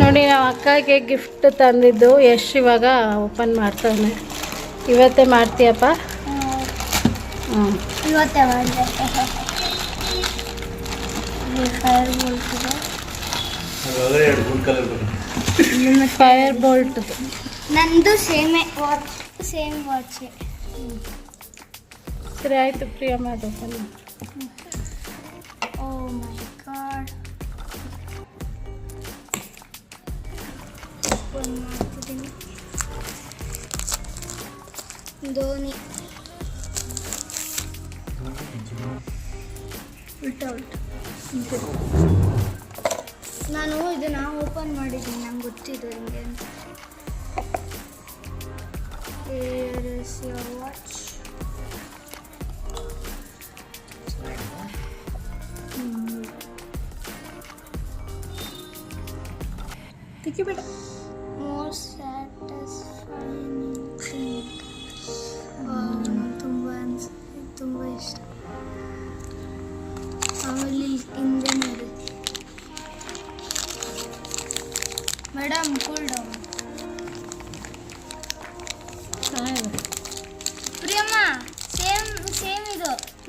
ನೋಡಿ ನಾವು ಅಕ್ಕಗೆ ಗಿಫ್ಟ್ ತಂದಿದ್ದು. ಯಶ್ ಇವಾಗ ಓಪನ್ ಮಾಡ್ತಾನೆ ಇವತ್ತೇ ಮಾಡ್ತೀಯಪ್ಪ? ಹ್ಞೂ ಇವತ್ತೇ ಫೈರ್ ಬೋಲ್ಟ್ ನಂದು ಸೇಮೆ ವಾಚ್ ಸೇಮ್ ವಾಚ್ ಸರಿ ಆಯಿತು ಪ್ರಿಯ ಅದು ಓಪನ್ ಮಾಡ್ತಿದ್ದೀನಿ ಧೋನಿ. ಉಲ್ಟಾ ಉಲ್ಟಾ ನಾನು ಇದನ್ನ ಓಪನ್ ಮಾಡಿದ್ದೀನಿ, ನಂಗೆ ಗೊತ್ತಿದ್ದು ಹಿಂಗೆ ಅಂತ. ವಾಚ್. ತೆಗಿಬೇಡ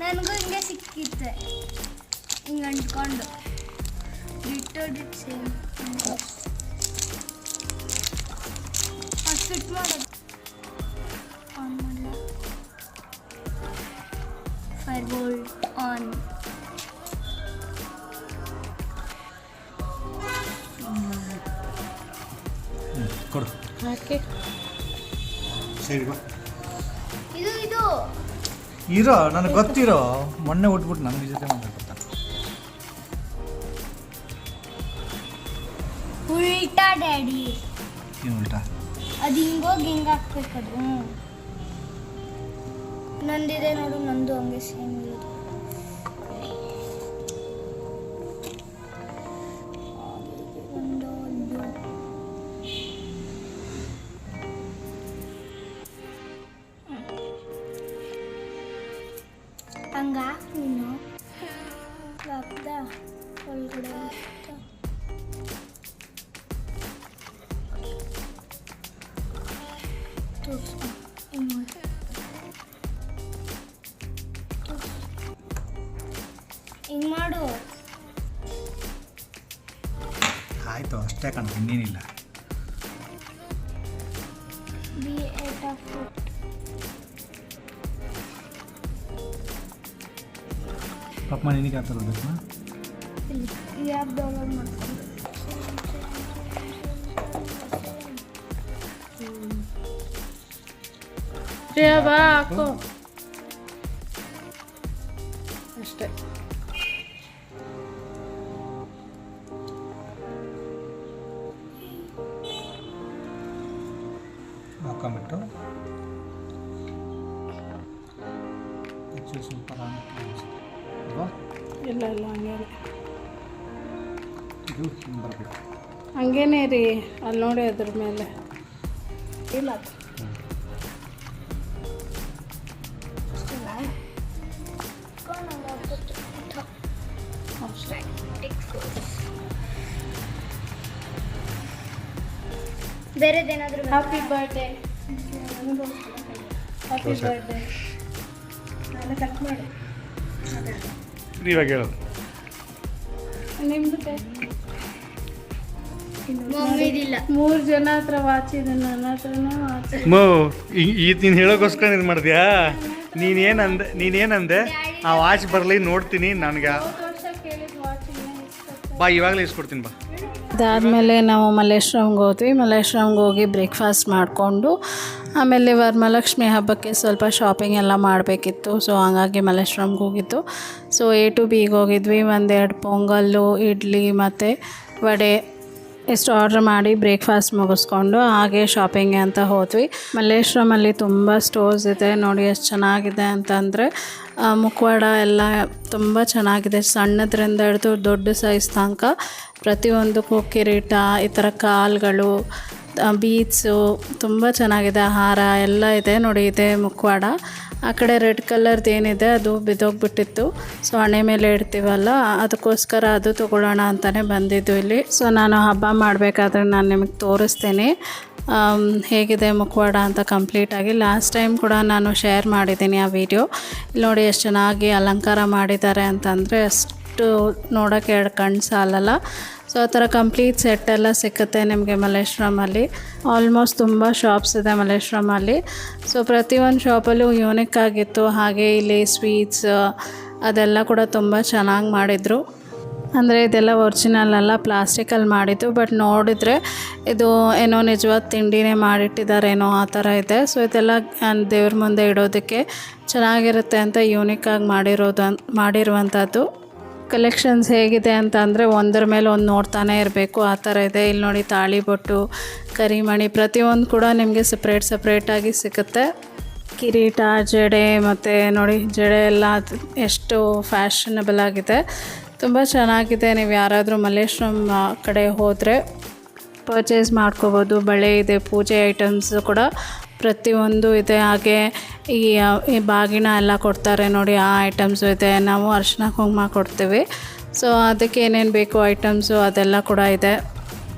ನನಗೂ ಹಿಂಗೆ ಸಿಕ್ಕಿತ್ತೆ. ಹಿಂಗೆ ಅಂಟ್ಕೊಂಡು. ಡಿಟ್ ಸೇಮ್. ಅದು ಫಿಟ್ ಮಾಡೋದು. ಆನ್ ಮಾಡಲ ಫೈರ್ ಬೋಲ್ಟ್ ಆನ್ ಕೊಡು. ಹಾಕಿ. ಸರಿ ಬಾ. ಇದು ಇದು. ಇರೋ ನನಗೆ ಗೊತ್ತಿರೋ ಮೊನ್ನೆ ಉಟ್ಬಿಟ್ಟು ನನ್ನ ಜೊತೆ ಉಲ್ಟಾ ಡ್ಯಾಡಿ. ಏನು ಉಲ್ಟಾ? ಅದು ಹಿಂಗೋಗಿ ಹಿಂಗೆ ಹಾಕ್ಬೇಕದು. ನಂದಿದೆ ನೋಡು ನಂದು ಹಂಗೆ ಸೇಮ್ ಇರೋದು. ಹಿಂಗ್ ಮಾಡು. ಆಯ್ತು ಅಷ್ಟೇ ಕಣ ಇನ್ನೇನಿಲ್ಲ. ಬಿ ಏಟ್ ಆಫ್ ಪಾಪ ನಿನಗೆ ಆ ಥರ ಬೇಕಾ ಇಲ್ಲಿ ಡೌನ್ಲೋಡ್ ಮಾಡ್ಕೊಂಡು. ಬಾ ಹಾಕು ಅಷ್ಟೇ ಹಾಕೊಂಬಿಟ್ಟು ಸ್ವಲ್ಪ ಅಲ್ವಾ ಇಲ್ಲ ಇಲ್ಲ ಹಂಗೆ ಇದು ಹಿಂಗೆ ಬರಬೇಕು ಹಂಗೇನೆ ರೀ ಅಲ್ಲಿ ನೋಡಿ ಅದ್ರ ಮೇಲೆ ಇಲ್ಲ ಬೇರೆದೇನಾದ್ರೂ ಹ್ಯಾಪಿ ಬರ್ಡೇ ಹ್ಯಾಪಿ ಬರ್ಡೇ ನಾನು ಕಟ್ ಮಾಡಿ. ಇವಾಗ ಹೇಳೋದು ನಿಮ್ದು ಮೂರು ಜನ ಹತ್ರ ವಾಚ್ ಇದೆ ನನ್ನ ಹತ್ರನೂ ವಾಚ್ ಇದೆ. ಮೋ ಈ ನೀನು ಹೇಳೋಕ್ಕೋಸ್ಕರ ಇದು ಮಾಡಿದ್ಯಾ? ನೀನೇನಂದೆ ನೀನೇನಂದೆ ಆ ವಾಚ್ ಬರಲಿ ನೋಡ್ತೀನಿ ನನಗೆ. ಬಾ, ಇವಾಗಲೇ ಇಸ್ಕೊಡ್ತೀನಿ ಬಾ. ಅದಾದಮೇಲೆ ನಾವು ಮಲ್ಲೇಶ್ವರಂಗೆ ಹೋದ್ವಿ. ಮಲ್ಲೇಶ್ವರಂಗೆ ಹೋಗಿ ಬ್ರೇಕ್ಫಾಸ್ಟ್ ಮಾಡಿಕೊಂಡು, ಆಮೇಲೆ ವರಮಹಾಲಕ್ಷ್ಮಿ ಹಬ್ಬಕ್ಕೆ ಸ್ವಲ್ಪ ಶಾಪಿಂಗ್ ಎಲ್ಲ ಮಾಡಬೇಕಿತ್ತು. ಸೊ ಹಾಗಾಗಿ ಮಲ್ಲೇಶ್ವರಂಗೆ ಹೋಗಿತ್ತು ಸೊ ಎ ಟು ಬಿಗೆ ಹೋಗಿದ್ವಿ. ಒಂದೆರಡು, ಪೊಂಗಲ್ಲು, ಇಡ್ಲಿ ಮತ್ತು ವಡೆ. ಇಷ್ಟು ಆರ್ಡ್ರ್ ಮಾಡಿ ಬ್ರೇಕ್ಫಾಸ್ಟ್ ಮುಗಿಸ್ಕೊಂಡು ಹಾಗೆ ಶಾಪಿಂಗ್ ಅಂತ ಹೋದ್ವಿ. ಮಲ್ಲೇಶ್ವರಮಲ್ಲಿ ತುಂಬ ಸ್ಟೋರ್ಸ್ ಇದೆ. ನೋಡಿ ಎಷ್ಟು ಚೆನ್ನಾಗಿದೆ ಅಂತಂದರೆ ಮುಖವಾಡ ಎಲ್ಲ ತುಂಬ ಚೆನ್ನಾಗಿದೆ. ಸಣ್ಣದ್ರಿಂದ ಹಿಡಿದು ದೊಡ್ಡ ಸೈಜ್ ತನಕ ಪ್ರತಿಯೊಂದಕ್ಕೂ ಕಿರೀಟ ಈ ಥರ ಕಾಲ್ಗಳು ಬೀಡ್ಸು ತುಂಬ ಚೆನ್ನಾಗಿದೆ ಹಾರ ಎಲ್ಲ ಇದೆ ನೋಡಿ, ಇದೆ ಮುಖವಾಡ. ಆ ಕಡೆ ರೆಡ್ ಕಲರ್ದು ಏನಿದೆ, ಅದು ಬಿದ್ದೋಗ್ಬಿಟ್ಟಿತ್ತು. ಸೊ ಹಣೆ ಮೇಲೆ ಇಡ್ತೀವಲ್ಲ, ಅದಕ್ಕೋಸ್ಕರ ಅದು ತೊಗೊಳ್ಳೋಣ ಅಂತಲೇ ಬಂದಿದ್ದು ಇಲ್ಲಿ. ಸೊ ನಾನು ಹಬ್ಬ ಮಾಡಬೇಕಾದ್ರೆ ನಾನು ನಿಮಗೆ ತೋರಿಸ್ತೀನಿ. ಹೇಗಿದೆ ಮುಖವಾಡ ಅಂತ ಕಂಪ್ಲೀಟಾಗಿ ಲಾಸ್ಟ್ ಟೈಮ್ ಕೂಡ ನಾನು ಶೇರ್ ಮಾಡಿದ್ದೀನಿ ಆ ವಿಡಿಯೋ ಇಲ್ಲಿ ನೋಡಿ, ಎಷ್ಟು ಚೆನ್ನಾಗಿ ಅಲಂಕಾರ ಮಾಡಿದ್ದಾರೆ ಅಂತಂದರೆ ಅಷ್ಟು ನೋಡೋಕ್ಕೆ ಎರಡು ಕಣ್ಣು ಸಾಲಲ್ಲ. ಸೊ, ಆ ಥರ ಕಂಪ್ಲೀಟ್ ಸೆಟ್ ಎಲ್ಲ ಸಿಕ್ಕುತ್ತೆ ನಿಮಗೆ ಮಲ್ಲೇಶ್ವರಮಲ್ಲಿ. ಆಲ್ಮೋಸ್ಟ್ ತುಂಬ ಶಾಪ್ಸ್ ಇದೆ ಮಲ್ಲೇಶ್ವರಮಲ್ಲಿ. ಸೊ ಪ್ರತಿಯೊಂದು ಶಾಪಲ್ಲೂ ಯೂನಿಕ್ ಆಗಿತ್ತು. ಹಾಗೆ ಇಲ್ಲಿ ಸ್ವೀಟ್ಸ್ ಅದೆಲ್ಲ ಕೂಡ ತುಂಬ ಚೆನ್ನಾಗಿ ಮಾಡಿದರು. ಅಂದರೆ ಇದೆಲ್ಲ ಒರಿಜಿನಲ್ ಅಲ್ಲ ಪ್ಲಾಸ್ಟಿಕಲ್ಲಿ ಮಾಡಿದ್ದು. ಬಟ್ ನೋಡಿದರೆ ಇದು ಏನೋ ನಿಜವಾದ ತಿಂಡಿನೇ ಮಾಡಿಟ್ಟಿದ್ದಾರೇನೋ ಆ ಥರ ಇದೆ. ಸೊ ಇದೆಲ್ಲ ದೇವ್ರ ಮುಂದೆ ಇಡೋದಕ್ಕೆ ಚೆನ್ನಾಗಿರುತ್ತೆ ಅಂತ ಯೂನಿಕ್ ಆಗಿ ಮಾಡಿರೋದು, ಮಾಡಿರುವಂಥದ್ದು. ಕಲೆಕ್ಷನ್ಸ್ ಹೇಗಿದೆ ಅಂತ ಅಂದರೆ ಒಂದರ ಮೇಲೆ ಒಂದು ನೋಡ್ತಾನೆ ಇರಬೇಕು. ಆ ಥರ ಇದೆ. ಇಲ್ಲಿ ನೋಡಿ ತಾಳಿ ಬೊಟ್ಟು, ಕರಿಮಣಿ ಪ್ರತಿಯೊಂದು ಕೂಡ ನಿಮಗೆ ಸಪ್ರೇಟ್ ಸಪ್ರೇಟಾಗಿ ಸಿಗುತ್ತೆ. ಕಿರೀಟ, ಜಡೆ ಮತ್ತು ನೋಡಿ ಜಡೆ ಎಲ್ಲ ಎಷ್ಟು ಫ್ಯಾಷನಬಲ್ ಆಗಿದೆ. ತುಂಬ ಚೆನ್ನಾಗಿದೆ. ನೀವು ಯಾರಾದರೂ ಮಲ್ಲೇಶ್ವರಂ ಕಡೆ ಹೋದರೆ ಪರ್ಚೇಸ್ ಮಾಡ್ಕೋಬೋದು. ಬಳೆ ಇದೆ, ಪೂಜೆ ಐಟಮ್ಸ್ ಕೂಡ ಪ್ರತಿಯೊಂದು ಇದೆ. ಹಾಗೆ ಈ ಈ ಬಾಗಿನ ಎಲ್ಲ ಕೊಡ್ತಾರೆ ನೋಡಿ, ಆ ಐಟಮ್ಸು ಇದೆ. ನಾವು ಅರಿಶಿನ ಕುಂಕುಮ ಕೊಡ್ತೀವಿ. ಸೊ ಅದಕ್ಕೆ ಏನೇನು ಬೇಕು ಐಟಮ್ಸು ಅದೆಲ್ಲ ಕೂಡ ಇದೆ.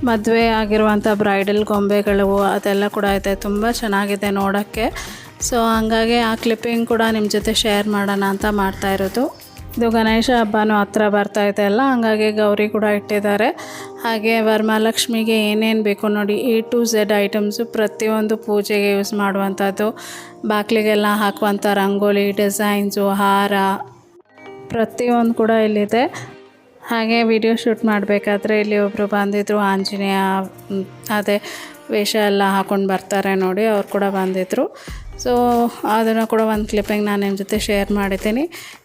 ಮದುವೆ ಆಗಿರುವಂಥ ಬ್ರೈಡಲ್ ಗೊಂಬೆಗಳು ಅದೆಲ್ಲ ಕೂಡ ಇದೆ. ತುಂಬ ಚೆನ್ನಾಗಿದೆ ನೋಡೋಕ್ಕೆ. ಸೊ ಹಂಗಾಗಿ ಆ ಕ್ಲಿಪ್ಪಿಂಗ್ ಕೂಡ ನಿಮ್ಮ ಜೊತೆ ಶೇರ್ ಮಾಡೋಣ ಅಂತ ಮಾಡ್ತಾ ಇರೋದು. ಇದು ಗಣೇಶ ಹಬ್ಬನೂ ಹತ್ರ ಬರ್ತಾ ಇದೆ ಅಲ್ಲ, ಹಂಗಾಗಿ ಗೌರಿ ಕೂಡ ಇಟ್ಟಿದ್ದಾರೆ. ಹಾಗೆ ವರಮಹಾಲಕ್ಷ್ಮಿಗೆ ಏನೇನು ಬೇಕು ನೋಡಿ ಎ ಟು ಝೆಡ್ ಐಟಮ್ಸು ಪ್ರತಿಯೊಂದು ಪೂಜೆಗೆ ಯೂಸ್ ಮಾಡುವಂಥದ್ದು. ಬಾಗಿಲಿಗೆಲ್ಲ ಹಾಕುವಂಥ ರಂಗೋಲಿ ಡಿಸೈನ್ಸು ಹಾರ ಪ್ರತಿಯೊಂದು ಕೂಡ ಇಲ್ಲಿದೆ. ಹಾಗೆ ವಿಡಿಯೋ ಶೂಟ್ ಮಾಡಬೇಕಾದ್ರೆ ಇಲ್ಲಿ ಒಬ್ಬರು ಬಂದಿದ್ದರು ಆಂಜನೇಯ ಅದೇ ವೇಷ ಎಲ್ಲ ಹಾಕೊಂಡು ಬರ್ತಾರೆ ನೋಡಿ, ಅವ್ರು ಕೂಡ ಬಂದಿದ್ದರು ಸೊ ಅದನ್ನು ಕೂಡ ಒಂದು ಕ್ಲಿಪ್ಪಿಂಗ್ ನಾನು ನಿಮ್ಮ ಜೊತೆ ಶೇರ್ ಮಾಡಿದ್ದೀನಿ.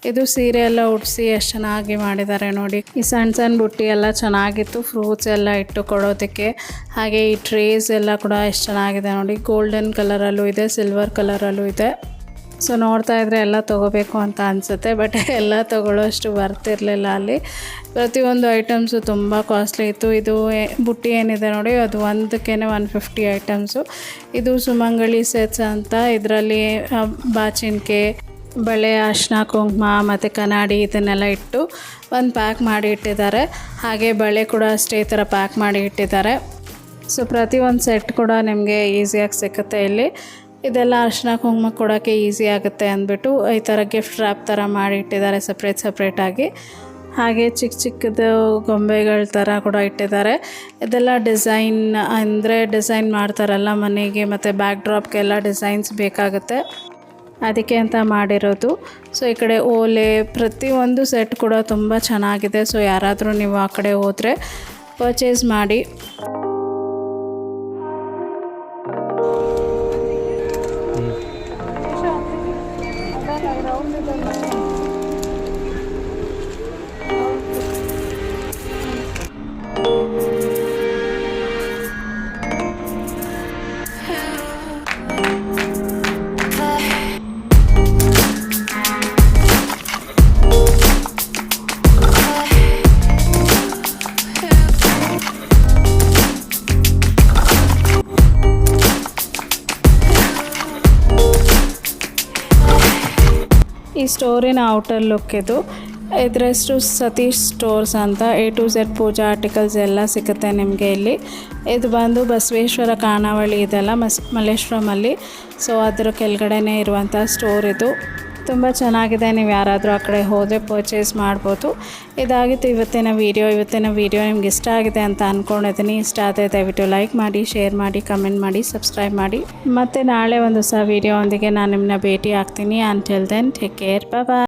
ಇದು ಸೀರೆ ಎಲ್ಲ ಉಡಿಸಿ ಎಷ್ಟು ಚೆನ್ನಾಗಿ ಮಾಡಿದ್ದಾರೆ ನೋಡಿ. ಈ ಸಣ್ಣ ಸಣ್ಣ ಬುಟ್ಟಿ ಎಲ್ಲ ಚೆನ್ನಾಗಿತ್ತು. ಫ್ರೂಟ್ಸ್ ಎಲ್ಲ ಇಟ್ಟು ಕೊಡೋದಕ್ಕೆ. ಹಾಗೆ ಈ ಟ್ರೇಸ್ ಎಲ್ಲ ಕೂಡ ಎಷ್ಟು ಚೆನ್ನಾಗಿದೆ ನೋಡಿ. ಗೋಲ್ಡನ್ ಕಲರಲ್ಲೂ ಇದೆ ಸಿಲ್ವರ್ ಕಲರಲ್ಲೂ ಇದೆ. ಸೊ ನೋಡ್ತಾ ಇದ್ರೆ ಎಲ್ಲ ತೊಗೋಬೇಕು ಅಂತ ಅನಿಸುತ್ತೆ ಬಟ್ ಎಲ್ಲ ತೊಗೊಳ್ಳೋಷ್ಟು ಬರ್ತಿರಲಿಲ್ಲ ಅಲ್ಲಿ. ಪ್ರತಿಯೊಂದು ಐಟಮ್ಸು ತುಂಬ ಕಾಸ್ಟ್ಲಿ ಇತ್ತು. ಇದು ಬುಟ್ಟಿ ಏನಿದೆ ನೋಡಿ, ಅದು ಒಂದಕ್ಕೇ ಒನ್ ಫಿಫ್ಟಿ ಐಟಮ್ಸು ಇದು ಸುಮಂಗಳಿ ಸೆಟ್ಸ್ ಅಂತ. ಇದರಲ್ಲಿ ಬಾಚಿನ್ಕೆ, ಬಳೆ ಅರ್ಶಿನ ಕುಂಕುಮ, ಮತ್ತು ಕನ್ನಡಿ ಇದನ್ನೆಲ್ಲ ಇಟ್ಟು ಒಂದು ಪ್ಯಾಕ್ ಮಾಡಿ ಇಟ್ಟಿದ್ದಾರೆ. ಹಾಗೆ ಬಳೆ ಕೂಡ ಅಷ್ಟೇ ಈ ಥರ ಪ್ಯಾಕ್ ಮಾಡಿ ಇಟ್ಟಿದ್ದಾರೆ. ಸೊ ಪ್ರತಿಯೊಂದು ಸೆಟ್ ಕೂಡ ನಿಮಗೆ ಈಸಿಯಾಗಿ ಸಿಕ್ಕುತ್ತೆ ಇಲ್ಲಿ. ಇದೆಲ್ಲ ಅರ್ಶಿನ ಕುಂಕುಮ ಕೊಡೋಕ್ಕೆ ಈಸಿ ಆಗುತ್ತೆ ಅಂದ್ಬಿಟ್ಟು ಈ ಥರ ಗಿಫ್ಟ್ ರ್ಯಾಪ್ ಥರ ಮಾಡಿ ಇಟ್ಟಿದ್ದಾರೆ ಸಪ್ರೇಟ್ ಸಪ್ರೇಟಾಗಿ ಹಾಗೆ ಚಿಕ್ಕ ಚಿಕ್ಕದು ಗೊಂಬೆಗಳ ಥರ ಕೂಡ ಇಟ್ಟಿದ್ದಾರೆ. ಇದೆಲ್ಲ ಡಿಸೈನ್ ಅಂದರೆ ಡಿಸೈನ್ ಮಾಡ್ತಾರಲ್ಲ ಮನೆಗೆ, ಮತ್ತು ಬ್ಯಾಕ್ ಡ್ರಾಪ್ಗೆಲ್ಲ ಡಿಸೈನ್ಸ್ ಬೇಕಾಗುತ್ತೆ. ಅದಕ್ಕೆ ಅಂತ ಮಾಡಿರೋದು. ಸೊ ಈ ಕಡೆ ಓಲೆ ಪ್ರತಿಯೊಂದು ಸೆಟ್ ಕೂಡ ತುಂಬ ಚೆನ್ನಾಗಿದೆ. ಸೊ ಯಾರಾದರೂ ನೀವು ಆ ಕಡೆ ಹೋದರೆ ಪರ್ಚೇಸ್ ಮಾಡಿ. ಈ ಸ್ಟೋರಿನ ಔಟರ್ ಲುಕ್ ಇದು. ಇದ್ರ ಸತೀಶ್ ಸ್ಟೋರ್ಸ್ ಅಂತ A to Z pooja articles ಎಲ್ಲ ಸಿಗುತ್ತೆ ನಿಮಗೆ ಇಲ್ಲಿ. ಇದು ಬಂದು ಬಸವೇಶ್ವರ ಖಾನಾವಳಿ ಇದೆಲ್ಲ, ಮಸ್, ಮಲ್ಲೇಶ್ವರಮಲ್ಲಿ. ಸೊ ಅದರ ಕೆಳಗಡೆನೇ ಇರುವಂಥ ಸ್ಟೋರ್ ಇದು. ತುಂಬ ಚೆನ್ನಾಗಿದೆ. ನೀವು ಯಾರಾದರೂ ಆ ಕಡೆ ಹೋದರೆ ಪರ್ಚೇಸ್ ಮಾಡ್ಬೋದು. ಇದಾಗಿತ್ತು ಇವತ್ತಿನ ವೀಡಿಯೋ ಇವತ್ತಿನ ವೀಡಿಯೋ ನಿಮ್ಗೆ ಇಷ್ಟ ಆಗಿದೆ ಅಂತ ಅಂದ್ಕೊಂಡಿದ್ದೀನಿ ಇಷ್ಟ ಆದರೆ ದಯವಿಟ್ಟು ಲೈಕ್ ಮಾಡಿ ಶೇರ್ ಮಾಡಿ ಕಮೆಂಟ್ ಮಾಡಿ ಸಬ್ಸ್ಕ್ರೈಬ್ ಮಾಡಿ. ಮತ್ತು ನಾಳೆ ಒಂದು ಹೊಸ ವೀಡಿಯೋ ಒಂದಿಗೆ ನಾನು ನಿಮ್ಮನ್ನ ಭೇಟಿ ಆಗ್ತೀನಿ until then take care bye